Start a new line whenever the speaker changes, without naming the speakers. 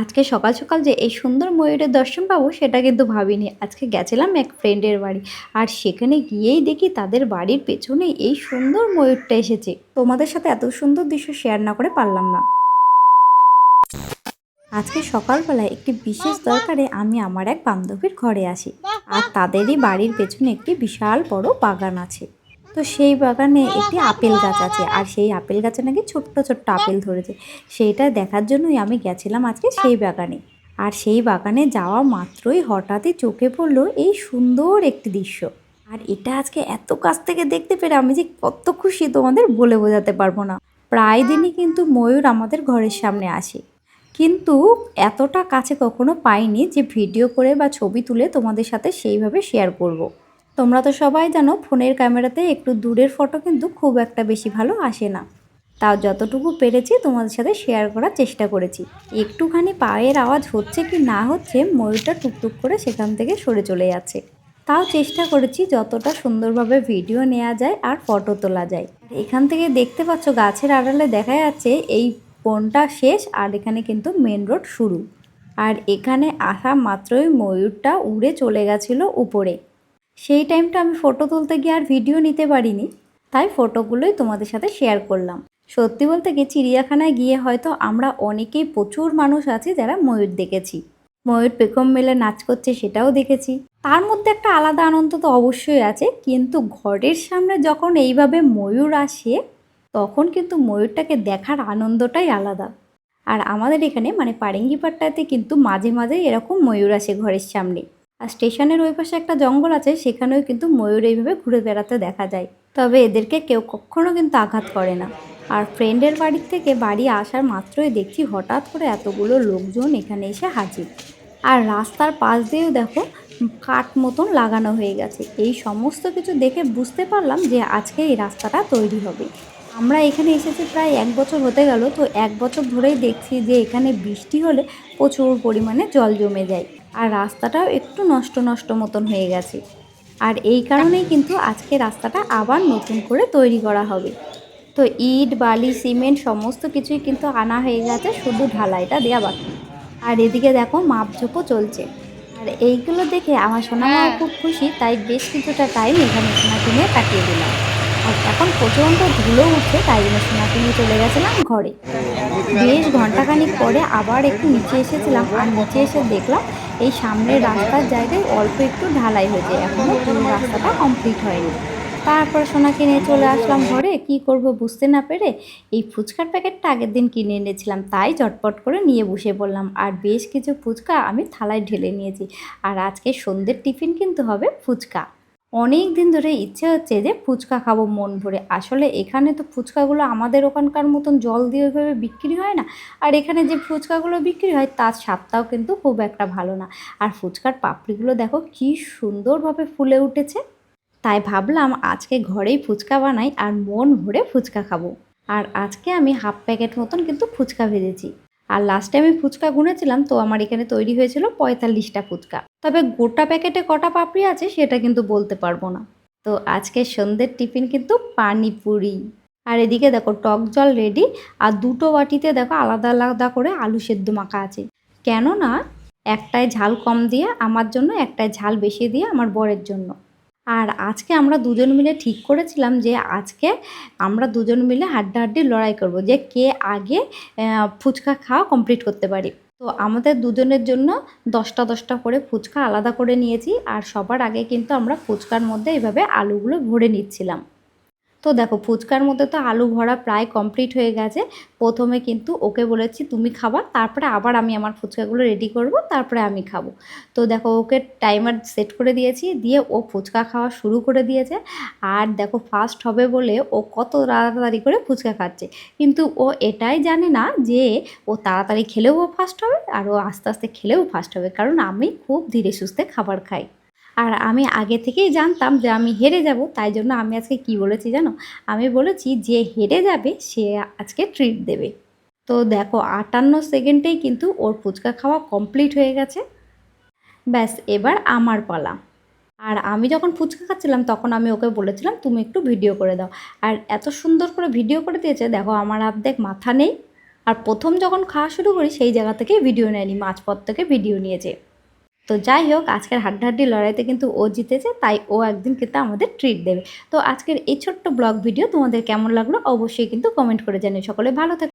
আজকে সকাল সকাল যে এই সুন্দর ময়ূরের দর্শন পাবো সেটা কিন্তু ভাবিনি। আজকে গেছিলাম এক ফ্রেন্ডের বাড়ি। আর সেখানে গিয়েই দেখি তাদের বাড়ির পেছনে এই সুন্দর ময়ূরটা এসেছে। তোমাদের সাথে এত সুন্দর দৃশ্য শেয়ার না করে পারলাম না। আজকে সকালবেলায় একটি বিশেষ দরকারে আমি আমার এক বান্ধবীর ঘরে আসি। আর তাদেরই বাড়ির পেছনে একটি বিশাল বড় বাগান আছে। তো সেই বাগানে একটি আপেল গাছ আছে, আর সেই আপেল গাছে নাকি ছোট্ট ছোট্ট আপেল ধরেছে। সেইটা দেখার জন্যই আমি গেছিলাম আজকে সেই বাগানে। আর সেই বাগানে যাওয়া মাত্রই হঠাৎই চোখে পড়ল এই সুন্দর একটি দৃশ্য। আর এটা আজকে এত কাছ থেকে দেখতে পেরে আমি যে কত খুশি তোমাদের বলে বোঝাতে পারব না। প্রায় দিনই কিন্তু ময়ূর আমাদের ঘরের সামনে আসে। কিন্তু এতটা কাছে কখনো পাইনি যে ভিডিও করে বা ছবি তুলে তোমাদের সাথে সেইভাবে শেয়ার করব। তোমরা তো সবাই জানো, ফোনের ক্যামেরাতে একটু দূরের ফটো কিন্তু খুব একটা বেশি ভালো আসে না। তাও যতটুকু পেরেছি তোমাদের সাথে শেয়ার করার চেষ্টা করেছি। একটুখানি পায়ের আওয়াজ হচ্ছে কি না হচ্ছে ময়ূরটা টুকটুক করে সেখান থেকে সরে চলে যাচ্ছে। তাও চেষ্টা করেছি যতটা সুন্দরভাবে ভিডিও নেওয়া যায় আর ফটো তোলা যায়। এখান থেকে দেখতে পাচ্ছ গাছের আড়ালে দেখা যাচ্ছে এই বনটা শেষ আর এখানে কিন্তু মেন রোড শুরু। আর এখানে আসা মাত্রই ময়ূরটা উড়ে চলে গেছিল উপরে। সেই টাইমটা আমি ফটো তুলতে গিয়ে আর ভিডিও নিতে পারিনি, তাই ফটোগুলোই তোমাদের সাথে শেয়ার করলাম। সত্যি বলতে গিয়ে চিড়িয়াখানায় গিয়ে হয়তো আমরা অনেকেই প্রচুর মানুষ আছে যারা ময়ূর দেখেছি। ময়ূর পেখম মেলে নাচ করছে সেটাও দেখেছি। তার মধ্যে একটা আলাদা আনন্দ তো অবশ্যই আছে, কিন্তু ঘরের সামনে যখন এইভাবে ময়ূর আসে, তখন কিন্তু ময়ূরটাকে দেখার আনন্দটাই আলাদা। আর আমাদের এখানে মানে পারেঙ্গিপাট্টাতে কিন্তু মাঝে মাঝে এরকম ময়ূর আসে ঘরের সামনে। আর স্টেশনের ওই পাশে একটা জঙ্গল আছে, সেখানেও কিন্তু ময়ূর এইভাবে ঘুরে বেড়াতে দেখা যায়। তবে এদেরকে কেউ কখনো কিন্তু আঘাত করে না। আর ফ্রেন্ডের বাড়ির থেকে বাড়ি আসার মাত্রই দেখছি হঠাৎ করে এতগুলো লোকজন এখানে এসে হাজির। আর রাস্তার পাশ দিয়েও দেখো, কাঠ মতন লাগানো হয়ে গেছে। এই সমস্ত কিছু দেখে বুঝতে পারলাম যে আজকে এই রাস্তাটা তৈরি হবে। আমরা এখানে এসেছি প্রায় এক বছর হতে গেল, তো এক বছর ধরেই দেখছি যে এখানে বৃষ্টি হলে প্রচুর পরিমাণে জল জমে যায়। আর রাস্তাটাও একটু নষ্ট নষ্ট মতন হয়ে গেছে। আর এই কারণেই কিন্তু আজকে রাস্তাটা আবার নতুন করে তৈরি করা হবে। তো ইট বালি সিমেন্ট সমস্ত কিছুই কিন্তু আনা হয়ে গেছে শুধু ঢালাইটা দেওয়া বাকি। আর এদিকে দেখো মাপঝোপও চলছে। আর এইগুলো দেখে আমার সোনা মা খুব খুশি তাই বেশ কিছুটা টাইম এখানে সোনাকে নিয়ে কাটিয়ে দিলাম। আর এখন প্রচণ্ড ধুলো উঠছে তাই জন্য সোনাকে নিয়ে চলে গেছিলাম ঘরে। বেশ ঘন্টাখানিক পরে আবার একটু নিচে এসেছিলাম আর নিচে এসে দেখলাম এই সামনের রাস্তার জায়গায় অল্প একটু ঢালাই হয়েছে। এখনও পুরো রাস্তাটা কমপ্লিট হয়নি। তারপর সোনাকে নিয়ে চলে আসলাম ঘরে। কি করব বুঝতে না পেরে এই ফুচকার প্যাকেটটা আগের দিন কিনে এনেছিলাম। তাই চটপট করে নিয়ে বসে পড়লাম। আর বেশ কিছু ফুচকা আমি থালায় ঢেলে নিয়েছি। আর আজকে সন্ধ্যের টিফিন কিন্তু হবে ফুচকা। অনেক দিন ধরে ইচ্ছে হচ্ছে যে ফুচকা খাব, মন ভরে। আসলে এখানে তো ফুচকাগুলো আমাদের ওখানকার মতন জল দিয়ে ওইভাবে বিক্রি হয় না। আর এখানে যে ফুচকাগুলো বিক্রি হয়, তার স্বাদটাও কিন্তু খুব একটা ভালো না। আর ফুচকার পাপড়িগুলো দেখো কি সুন্দরভাবে ফুলে উঠেছে। তাই ভাবলাম আজকে ঘরেই ফুচকা বানাই আর মন ভরে ফুচকা খাব। আর আজকে আমি হাফ প্যাকেট মতন কিন্তু ফুচকা ভেজেছি। আর লাস্টে আমি ফুচকা গুনেছিলাম, তো আমার এখানে তৈরি হয়েছিল পঁয়তাল্লিশটা ফুচকা। তবে গোটা প্যাকেটে কটা পাপড়ি আছে সেটা কিন্তু বলতে পারব না। তো আজকে সন্ধ্যের টিফিন কিন্তু পানিপুরি। আর এদিকে দেখো টক জল রেডি আর দুটো বাটিতে দেখো আলাদা আলাদা করে আলু সেদ্ধ মাখা আছে। কেননা একটায় ঝাল কম দিয়ে, আমার জন্য একটায় ঝাল বেশি দিয়ে, আমার বরের জন্য। আর আজকে আমরা দুজন মিলে ঠিক করেছিলাম যে আজকে আমরা দুজন মিলে হাড্ডা হাড্ডি লড়াই করব যে কে আগে ফুচকা খাওয়া কমপ্লিট করতে পারি। তো আমাদের দুজনের জন্য দশটা দশটা করে ফুচকা আলাদা করে নিয়েছি আর সবার আগে কিন্তু আমরা ফুচকার মধ্যে এইভাবে আলুগুলো ভরে নিচ্ছিলাম। তো দেখো, ফুচকার মধ্যে তো আলু ভরা প্রায় কমপ্লিট হয়ে গেছে। প্রথমে কিন্তু ওকে বলেছি, তুমি খাবা, তারপরে আবার আমি আমার ফুচকাগুলো রেডি করব, তারপরে আমি খাব। তো দেখো, ওকে টাইমার সেট করে দিয়েছি, দিয়ে ও ফুচকা খাওয়া শুরু করে দিয়েছে। আর দেখো ফার্স্ট হবে বলে ও কত তাড়াতাড়ি করে ফুচকা খাচ্ছে। কিন্তু ও এটাই জানে না যে ও তাড়াতাড়ি খেলেও ও ফার্স্ট হবে, আর ও আস্তে আস্তে খেলেও ফার্স্ট হবে। কারণ আমি খুব ধীরে সুস্থে খাবার খাই। আর আমি আগে থেকেই জানতাম যে আমি হেরে যাব, তাই জন্য আমি আজকে কি বলেছি জানো? আমি বলেছি যে হেরে যাবে, সে আজকে ট্রিট দেবে। তো দেখো, আটান্ন সেকেন্ডেই কিন্তু ওর ফুচকা খাওয়া কমপ্লিট হয়ে গেছে। ব্যাস, এবার আমার পালা। আর আমি যখন ফুচকা খাচ্ছিলাম, তখন আমি ওকে বলেছিলাম, তুমি একটু ভিডিও করে দাও। আর এত সুন্দর করে ভিডিও করে দিয়েছে, দেখো আমার অর্ধেক মাথা নেই। আর প্রথম যখন খাওয়া শুরু করি, সেই জায়গা থেকে ভিডিও নেয়নি, মাঝপথ থেকে ভিডিও নিয়েছে। তো যাই হোক, আজকের হাড্ডাহাড্ডি লড়াইতে কিন্তু ও জিতেছে, তাই ও একদিন কিন্তু আমাদের ট্রিট দেবে। তো আজকের এই ছোট্ট ব্লগ ভিডিও তোমাদের কেমন লাগল অবশ্যই কিন্তু কমেন্ট করে জানিয়ে সকলে ভালো থাকে।